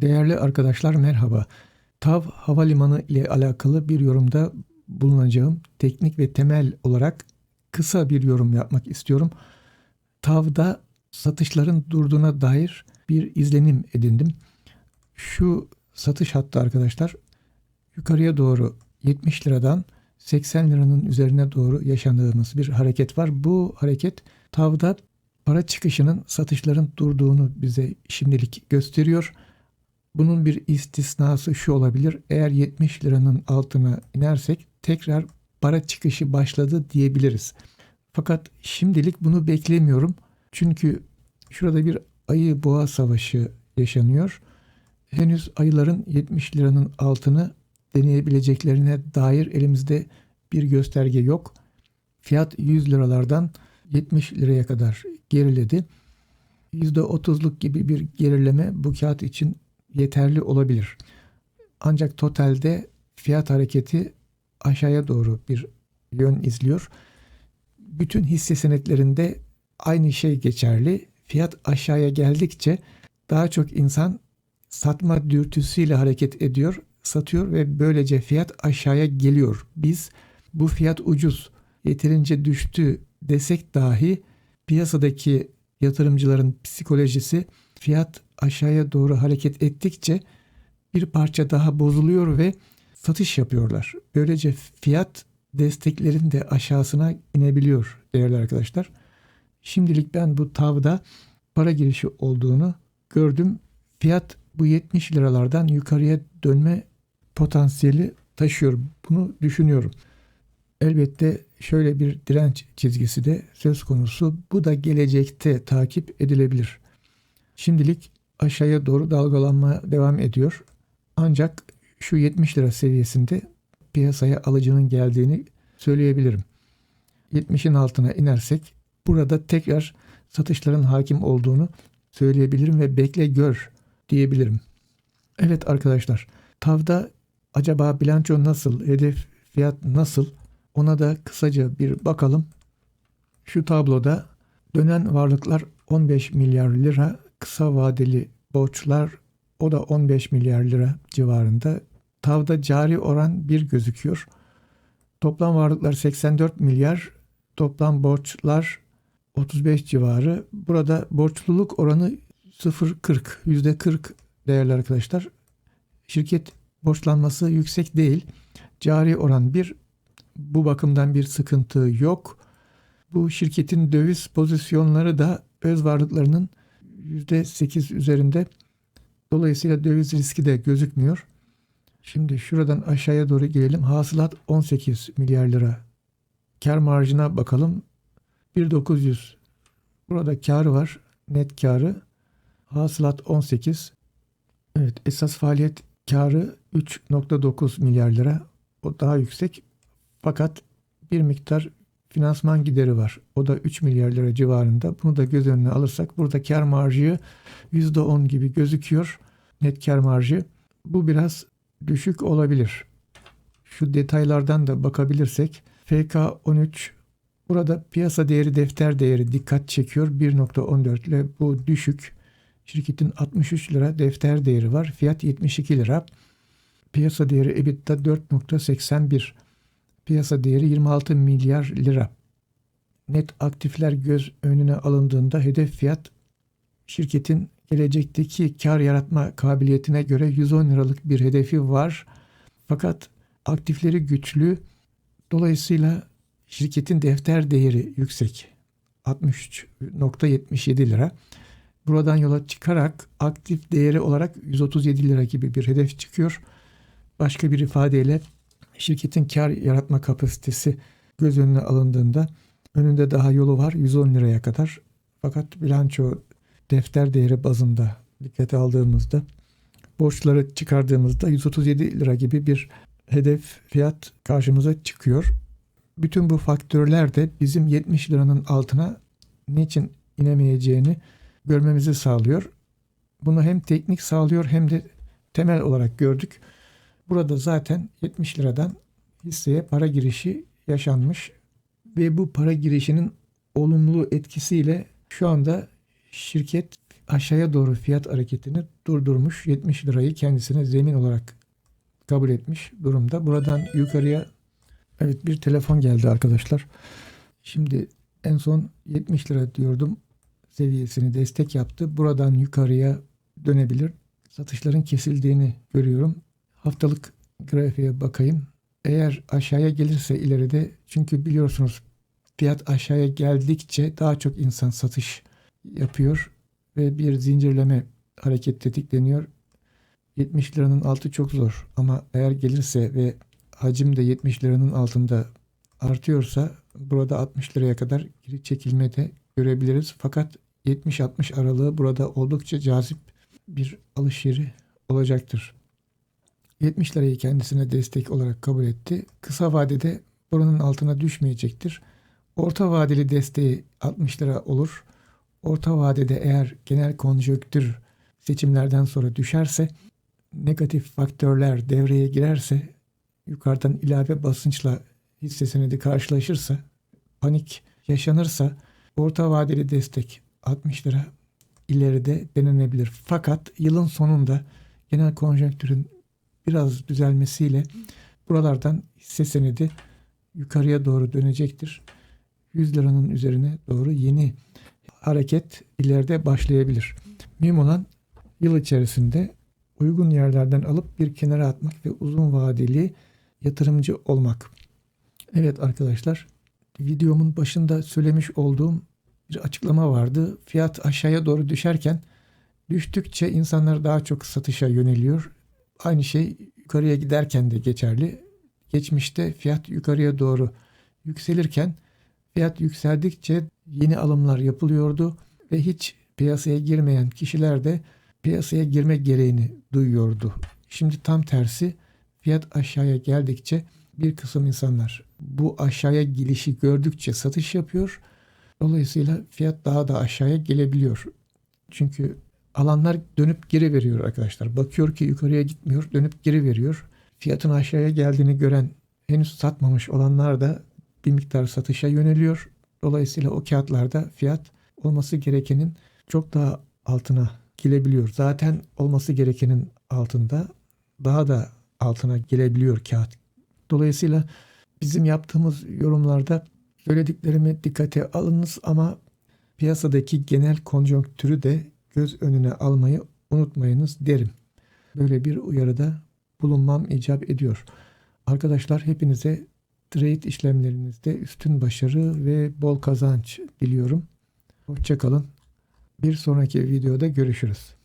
Değerli arkadaşlar merhaba. TAV Havalimanı ile alakalı bir yorumda bulunacağım. Teknik ve temel olarak kısa bir yorum yapmak istiyorum. TAV'da satışların durduğuna dair bir izlenim edindim. Şu satış hattı arkadaşlar yukarıya doğru 70 liradan 80 liranın üzerine doğru yaşandığımız bir hareket var. Bu hareket TAV'da para çıkışının satışların durduğunu bize şimdilik gösteriyor. Bunun bir istisnası şu olabilir. Eğer 70 liranın altına inersek tekrar para çıkışı başladı diyebiliriz. Fakat şimdilik bunu beklemiyorum. Çünkü şurada bir ayı boğa savaşı yaşanıyor. Henüz ayıların 70 liranın altını deneyebileceklerine dair elimizde bir gösterge yok. Fiyat 100 liralardan 70 liraya kadar geriledi. %30'luk gibi bir gerileme bu kağıt için yeterli olabilir. Ancak totalde fiyat hareketi aşağıya doğru bir yön izliyor. Bütün hisse senetlerinde aynı şey geçerli. Fiyat aşağıya geldikçe daha çok insan satma dürtüsüyle hareket ediyor, satıyor ve böylece fiyat aşağıya geliyor. Biz bu fiyat ucuz, yeterince düştü desek dahi piyasadaki yatırımcıların psikolojisi fiyat aşağıya doğru hareket ettikçe bir parça daha bozuluyor ve satış yapıyorlar. Böylece fiyat desteklerin de aşağısına inebiliyor değerli arkadaşlar. Şimdilik ben bu tavda para girişi olduğunu gördüm. Fiyat bu 70 liralardan yukarıya dönme potansiyeli taşıyor. Bunu düşünüyorum. Elbette şöyle bir direnç çizgisi de söz konusu. Bu da gelecekte takip edilebilir. Şimdilik aşağıya doğru dalgalanma devam ediyor. Ancak şu 70 lira seviyesinde piyasaya alıcının geldiğini söyleyebilirim. 70'in altına inersek burada tekrar satışların hakim olduğunu söyleyebilirim ve bekle gör diyebilirim. Evet arkadaşlar, tavda acaba bilanço nasıl, hedef fiyat nasıl ona da kısaca bir bakalım. Şu tabloda dönen varlıklar 15 milyar lira, kısa vadeli borçlar o da 15 milyar lira civarında. Tavda cari oran 1 gözüküyor. Toplam varlıklar 84 milyar, toplam borçlar 35 civarı. Burada borçluluk oranı 0.40, %40 değerli arkadaşlar. Şirket borçlanması yüksek değil. Cari oran 1, bu bakımdan bir sıkıntı yok. Bu şirketin döviz pozisyonları da öz varlıklarının %8 üzerinde. Dolayısıyla döviz riski de gözükmüyor. Şimdi şuradan aşağıya doğru gelelim. Hasılat 18 milyar lira. Kar marjına bakalım. 1.900. Burada karı var. Net karı. Hasılat 18. Evet esas faaliyet karı 3.9 milyar lira. O daha yüksek. Fakat bir miktar finansman gideri var. O da 3 milyar lira civarında. Bunu da göz önüne alırsak burada kar marjı %10 gibi gözüküyor. Net kar marjı. Bu biraz düşük olabilir. Şu detaylardan da bakabilirsek FK13 burada piyasa değeri defter değeri dikkat çekiyor. 1.14 ile bu düşük. Şirketin 63 lira defter değeri var. Fiyat 72 lira. Piyasa değeri EBITDA 4.81. Piyasa değeri 26 milyar lira. Net aktifler göz önüne alındığında hedef fiyat şirketin gelecekteki kar yaratma kabiliyetine göre 110 liralık bir hedefi var. Fakat aktifleri güçlü. Dolayısıyla şirketin defter değeri yüksek. 63.77 lira. Buradan yola çıkarak aktif değeri olarak 137 lira gibi bir hedef çıkıyor. Başka bir ifadeyle şirketin kar yaratma kapasitesi göz önüne alındığında önünde daha yolu var 110 liraya kadar. Fakat bilanço defter değeri bazında dikkate aldığımızda borçları çıkardığımızda 137 lira gibi bir hedef fiyat karşımıza çıkıyor. Bütün bu faktörler de bizim 70 liranın altına niçin inemeyeceğini görmemizi sağlıyor. Bunu hem teknik sağlıyor hem de temel olarak gördük. Burada zaten 70 liradan hisseye para girişi yaşanmış ve bu para girişinin olumlu etkisiyle şu anda şirket aşağıya doğru fiyat hareketini durdurmuş. 70 lirayı kendisine zemin olarak kabul etmiş durumda. Buradan yukarıya evet bir telefon geldi arkadaşlar. Şimdi en son 70 lira diyordum seviyesini destek yaptı. Buradan yukarıya dönebilir. Satışların kesildiğini görüyorum. Haftalık grafiğe bakayım. Eğer aşağıya gelirse ileride çünkü biliyorsunuz fiyat aşağıya geldikçe daha çok insan satış yapıyor ve bir zincirleme hareket tetikleniyor. 70 liranın altı çok zor ama eğer gelirse ve hacim de 70 liranın altında artıyorsa burada 60 liraya kadar geri çekilme de görebiliriz. Fakat 70-60 aralığı burada oldukça cazip bir alış yeri olacaktır. 70 lirayı kendisine destek olarak kabul etti. Kısa vadede buranın altına düşmeyecektir. Orta vadeli desteği 60 lira olur. Orta vadede eğer genel konjonktür seçimlerden sonra düşerse negatif faktörler devreye girerse yukarıdan ilave basınçla hisse senedi karşılaşırsa panik yaşanırsa orta vadeli destek 60 lira ileride denenebilir. Fakat yılın sonunda genel konjonktürün biraz düzelmesiyle buralardan hisse senedi yukarıya doğru dönecektir. 100 liranın üzerine doğru yeni hareket ileride başlayabilir. Mühim olan yıl içerisinde uygun yerlerden alıp bir kenara atmak ve uzun vadeli yatırımcı olmak. Evet arkadaşlar videomun başında söylemiş olduğum bir açıklama vardı. Fiyat aşağıya doğru düşerken düştükçe insanlar daha çok satışa yöneliyor. Aynı şey yukarıya giderken de geçerli. Geçmişte fiyat yukarıya doğru yükselirken fiyat yükseldikçe yeni alımlar yapılıyordu ve hiç piyasaya girmeyen kişiler de piyasaya girme gereğini duyuyordu. Şimdi tam tersi fiyat aşağıya geldikçe bir kısım insanlar bu aşağıya gelişi gördükçe satış yapıyor. Dolayısıyla fiyat daha da aşağıya gelebiliyor. Çünkü alanlar dönüp geri veriyor arkadaşlar. Bakıyor ki yukarıya gitmiyor, dönüp geri veriyor. Fiyatın aşağıya geldiğini gören henüz satmamış olanlar da bir miktar satışa yöneliyor. Dolayısıyla o kağıtlarda fiyat olması gerekenin çok daha altına gelebiliyor. Zaten olması gerekenin altında daha da altına gelebiliyor kağıt. Dolayısıyla bizim yaptığımız yorumlarda söylediklerimi dikkate alınız ama piyasadaki genel konjonktürü de göz önüne almayı unutmayınız derim. Böyle bir uyarıda bulunmam icap ediyor. Arkadaşlar hepinize trade işlemlerinizde üstün başarı ve bol kazanç diliyorum. Hoşçakalın. Bir sonraki videoda görüşürüz.